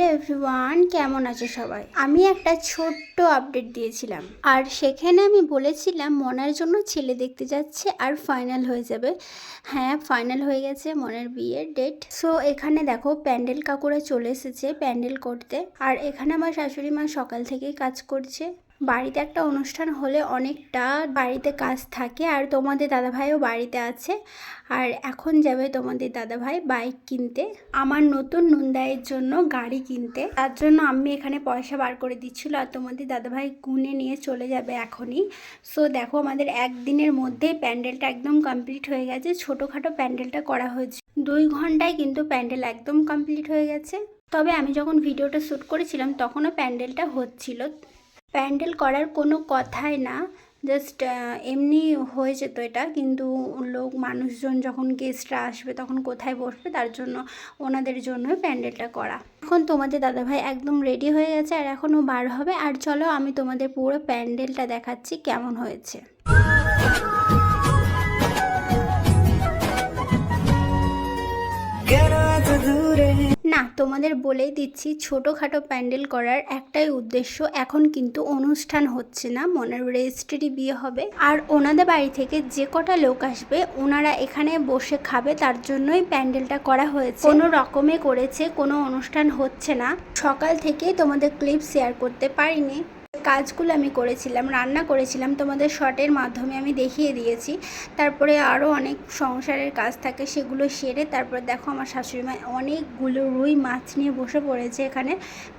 Everyone, কেমন আছে সবাই? আমি একটা ছোট্ট আপডেট দিয়েছিলাম। আর সেখানে আমি বলেছিলাম মনার জন্য ছেলে দেখতে যাচ্ছে আর ফাইনাল হয়ে যাবে। হ্যাঁ ফাইনাল হয়ে গেছে মনের বিয়ের ডেট। সো, এখানে দেখো প্যান্ডেল কাকুরা চলে এসেছে প্যান্ডেল করতে। আর এখানে আমার শাশুড়ি মা সকাল থেকেই কাজ করছে। বাড়িতে একটা অনুষ্ঠান হলে অনেকটা বাড়িতে কাজ থাকে আর তোমাদের দাদাভাইও বাড়িতে আছে। আর এখন যাবে তোমাদের দাদাভাই বাইক কিনতে, আমার নতুন নুনদাইয়ের জন্য গাড়ি কিনতে। তার জন্য আমি এখানে পয়সা বার করে দিচ্ছিল আর তোমাদের দাদাভাই গুনে নিয়ে চলে যাবে এখনই। সো দেখো আমাদের একদিনের মধ্যেই প্যান্ডেলটা একদম কমপ্লিট হয়ে গেছে। ছোটোখাটো প্যান্ডেলটা করা হয়েছে। দুই ঘন্টায় কিন্তু প্যান্ডেল একদম কমপ্লিট হয়ে গেছে। তবে আমি যখন ভিডিওটা শ্যুট করেছিলাম তখনও প্যান্ডেলটা হচ্ছিল। প্যান্ডেল করার কোনো কথাই না। জাস্ট এমনি হয়ে যেত এটা। কিন্তু লোক, মানুষজন যখন গেস্টরা আসবে, তখন কোথায় বসবে? তার জন্য ওনাদের জন্য প্যান্ডেলটা করা। এখন তোমাদের দাদাভাই একদম রেডি হয়ে গেছে, আর এখনও বার হবে। আর চলো, আমি তোমাদের পুরো প্যান্ডেলটা দেখাচ্ছি কেমন হয়েছে। না তোমাদের বলেই দিচ্ছি, ছোটোখাটো প্যান্ডেল করার একটাই উদ্দেশ্য। এখন কিন্তু অনুষ্ঠান হচ্ছে না, মনের রেজিস্ট্রি বিয়ে হবে। আর ওনাদের বাড়ি থেকে যে কটা লোক আসবে, ওনারা এখানে বসে খাবে, তার জন্যই প্যান্ডেলটা করা হয়েছে। কোনো রকমে করেছে, কোনো অনুষ্ঠান হচ্ছে না। সকাল থেকেই তোমাদের ক্লিপ শেয়ার করতে পারিনি। কাজগুলো আমি করেছিলাম রান্না করেছিলাম তোমাদের শর্টের মাধ্যমে আমি দেখিয়ে দিয়েছি। তারপরে আরও অনেক সংসারের কাজ থাকে সেগুলো সেরে তারপর দেখো আমার শাশুড়ি মা অনেকগুলো রুই মাছ নিয়ে বসে পড়েছে এখানে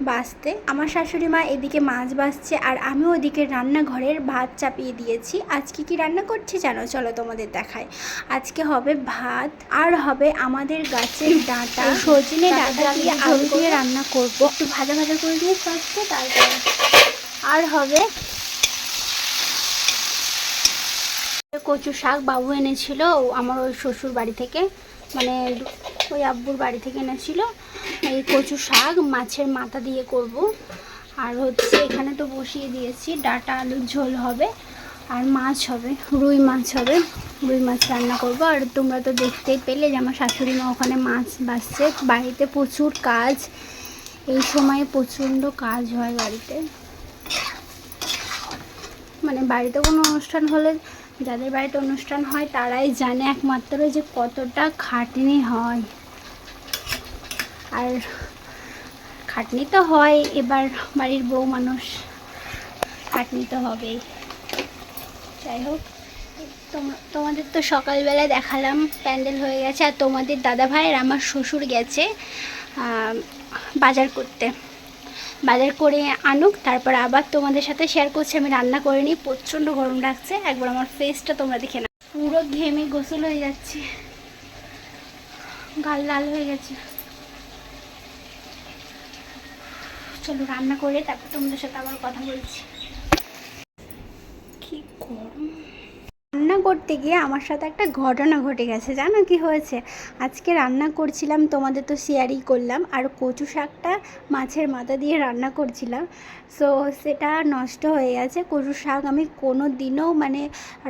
বাঁচতে। আমার শাশুড়ি মা এদিকে মাছ বাছছে আর আমি ওদিকে রান্নাঘরের ভাত চাপিয়ে দিয়েছি। আজকে কি রান্না করছি জানো? চলো তোমাদের দেখায় আজকে হবে ভাত আর হবে আমাদের গাছের ডাঁটা। সজনে ডাঁটা দিয়ে আলু দিয়ে রান্না করব। একটু ভাজা ভাজা করে দিয়ে ফার্স্টে তারপরে আর হবে কচু শাক বাবু এনেছিল, আমার ওই শ্বশুর বাড়ি থেকে মানে ওই আব্বুর বাড়ি থেকে এনেছিল। এই কচু শাক মাছের মাথা দিয়ে করব। আর হচ্ছে এখানে তো বসিয়ে দিয়েছি, ডাটা আলুর ঝোল হবে, আর মাছ হবে, রুই মাছ হবে, রুই মাছ রান্না করব। আর তোমরা তো দেখতেই পেলে যে আমার শাশুড়ি মা ওখানে মাছ বাসছে বাড়িতে প্রচুর কাজ, এই সময়ে প্রচণ্ড কাজ হয় বাড়িতে। মানে বাড়িতে কোনো অনুষ্ঠান হলে যাদের বাড়িতে অনুষ্ঠান হয় তারাই জানে একমাত্র যে কতটা খাটনি হয়। আর খাটনি তো হয়, এবার বাড়ির বউ মানুষ খাটনি তো হবেই। যাই হোক, তোম- তোমাদের তো সকালবেলা দেখালাম, প্যান্ডেল হয়ে গেছে, আর তোমাদের দাদা ভাই আর আমার শ্বশুর গেছে বাজার করতে। বাজার করে আনুক, তারপর আবার তোমাদের সাথে শেয়ার করছি। আমি রান্না করে নিই, প্রচণ্ড গরম লাগছে। একবার আমার ফেসটা তোমরা দেখে না পুরো ঘেমে গোসল হয়ে যাচ্ছে। গাল লাল হয়ে গেছে। চলো রান্না করে, তারপর তোমাদের সাথে আবার কথা বলছি কি গরম করতে গিয়ে আমার সাথে একটা ঘটনা ঘটে গেছে। জানো কি হয়েছে? আজকে রান্না করছিলাম, তোমাদের তো শেয়ারই করলাম। আর কচু শাকটা মাছের মাথা দিয়ে রান্না করছিলাম। সো সেটা নষ্ট হয়ে গেছে। কচু শাক আমি কোনো দিনও মানে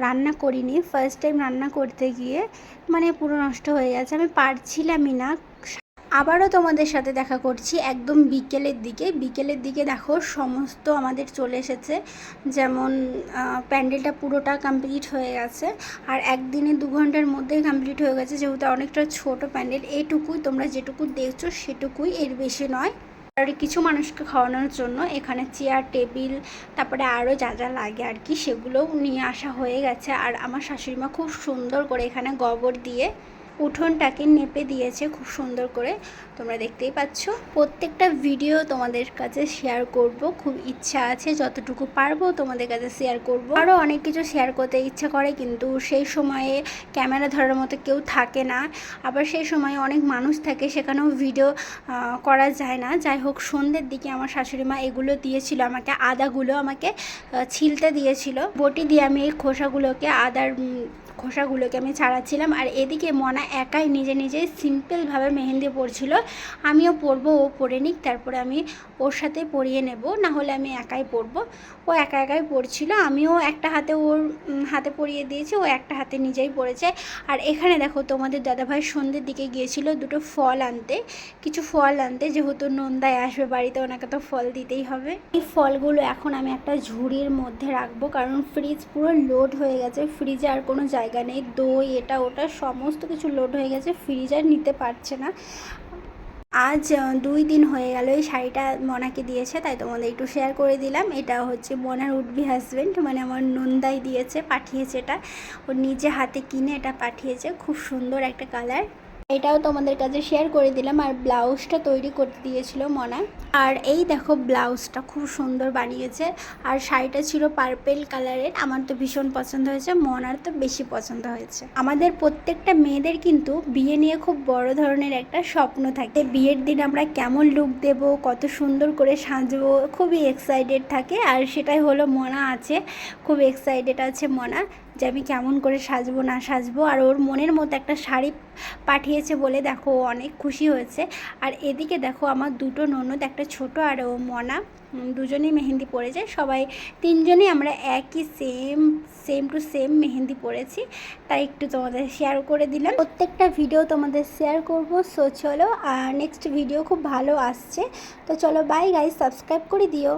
রান্না করিনি। ফার্স্ট টাইম রান্না করতে গিয়ে মানে পুরো নষ্ট হয়ে গেছে। আমি পারছিলামই না। আবারও তোমাদের সাথে দেখা করছি একদম বিকেলের দিকে। বিকেলের দিকে দেখো সমস্ত আমাদের চলে এসেছে। যেমন প্যান্ডেলটা পুরোটা কমপ্লিট হয়ে গেছে। আর একদিনে দু ঘণ্টার মধ্যেই কমপ্লিট হয়ে গেছে, যেহেতু অনেকটা ছোট প্যান্ডেল। এইটুকুই তোমরা যেটুকু দেখছ সেটুকুই, এর বেশি নয়। আর কিছু মানুষকে খাওয়ানোর জন্য এখানে চেয়ার টেবিল তারপরে আরও যা যা লাগে আর কি, সেগুলোও নিয়ে আসা হয়ে গেছে। আর আমার শাশুড়িমা খুব সুন্দর করে এখানে গোবর দিয়ে উঠোনটাকে নেপে দিয়েছে খুব সুন্দর করে। তোমরা দেখতেই পাচ্ছ। প্রত্যেকটা ভিডিও তোমাদের কাছে শেয়ার করব। খুব ইচ্ছা আছে, যতটুকু পারব তোমাদের কাছে শেয়ার করব। আরও অনেক কিছু শেয়ার করতে ইচ্ছা করে, কিন্তু সেই সময়ে ক্যামেরা ধরার মতো কেউ থাকে না। আবার সেই সময়ে অনেক মানুষ থাকে, সেখানেও ভিডিও করা যায় না। যাই হোক, সন্ধ্যের দিকে আমার শাশুড়ি মা এগুলো দিয়েছিল আমাকে, আদাগুলো আমাকে ছিলতে দিয়েছিল। বটি দিয়ে আমি এই খোসাগুলোকে, আদার খোসাগুলোকে আমি ছাড়াচ্ছিলাম। আর এদিকে মনা একাই নিজে নিজে সিম্পলভাবে মেহেন্দি পরছিল। আমিও পরবো, ও পরে নিক, তারপরে আমি ওর সাথে পরিয়ে নেব। না হলে আমি একাই পরবো। ও একা একাই পরছিল, আমিও একটা হাতে ওর হাতে পরিয়ে দিয়েছি, ও একটা হাতে নিজেই পড়েছে আর এখানে দেখো, তোমাদের দাদাভাই সন্ধ্যের দিকে গিয়েছিল দুটো ফল আনতে। কিছু ফল আনতে, যেহেতু নন্দায় আসবে বাড়িতে, ওনাকে তো ফল দিতেই হবে। এই ফলগুলো এখন আমি একটা ঝুড়ির মধ্যে রাখব, কারণ ফ্রিজ পুরো লোড হয়ে গেছে। ফ্রিজে আর কোনো জায়গা নেই। দই, এটা, ওটা, সমস্ত কিছু লোড হয়ে গেছে ফ্রিজ আর নিতে পারছে না। আজ দুই দিন হয়ে গেল, এই শাড়িটা মনাকে দিয়েছে, তাই তোমাদের একটু শেয়ার করে দিলাম। এটা হচ্ছে মনার উডবি হাজব্যান্ড মানে আমার নন্দাই দিয়েছে, পাঠিয়েছে এটা। ওর নিজে হাতে কিনে এটা পাঠিয়েছে, খুব সুন্দর একটা কালার এটাও তোমাদের কাছে শেয়ার করে দিলাম। আর ব্লাউজটা তৈরি করতে দিয়েছিল মনা। আর এই দেখো ব্লাউজটা খুব সুন্দর বানিয়েছে। আর শাড়িটা ছিল পার্পেল কালারের আমার তো ভীষণ পছন্দ হয়েছে, মনার তো বেশি পছন্দ হয়েছে। আমাদের প্রত্যেকটা মেয়েদের কিন্তু বিয়ে নিয়ে খুব বড় ধরনের একটা স্বপ্ন থাকে। বিয়ের দিন আমরা কেমন লুক দেব, কত সুন্দর করে সাজবো, খুবই এক্সাইটেড থাকে। আর সেটাই হলো মনা আছে, খুব এক্সাইটেড আছে মনা। যে আমি কেমন করে সাজবো, না সাজবো, আর ওর মনের মতো একটা শাড়ি পাঠিয়েছে বলে দেখো অনেক খুশি হয়েছে। আর এদিকে দেখো আমার দুটো ননদ, একটা ছোট আর ও মনা দুজনেই মেহেন্দি পড়েছে সবাই তিনজনেই আমরা একই same same to same mehndi পড়েছি তাই একটু তোমাদের শেয়ার করে দিলাম। প্রত্যেকটা ভিডিও তোমাদের শেয়ার করব। সো চলো আর নেক্সট ভিডিও খুব ভালো আসছে। তো চলো বাই গাইজ সাবস্ক্রাইব করে দিও।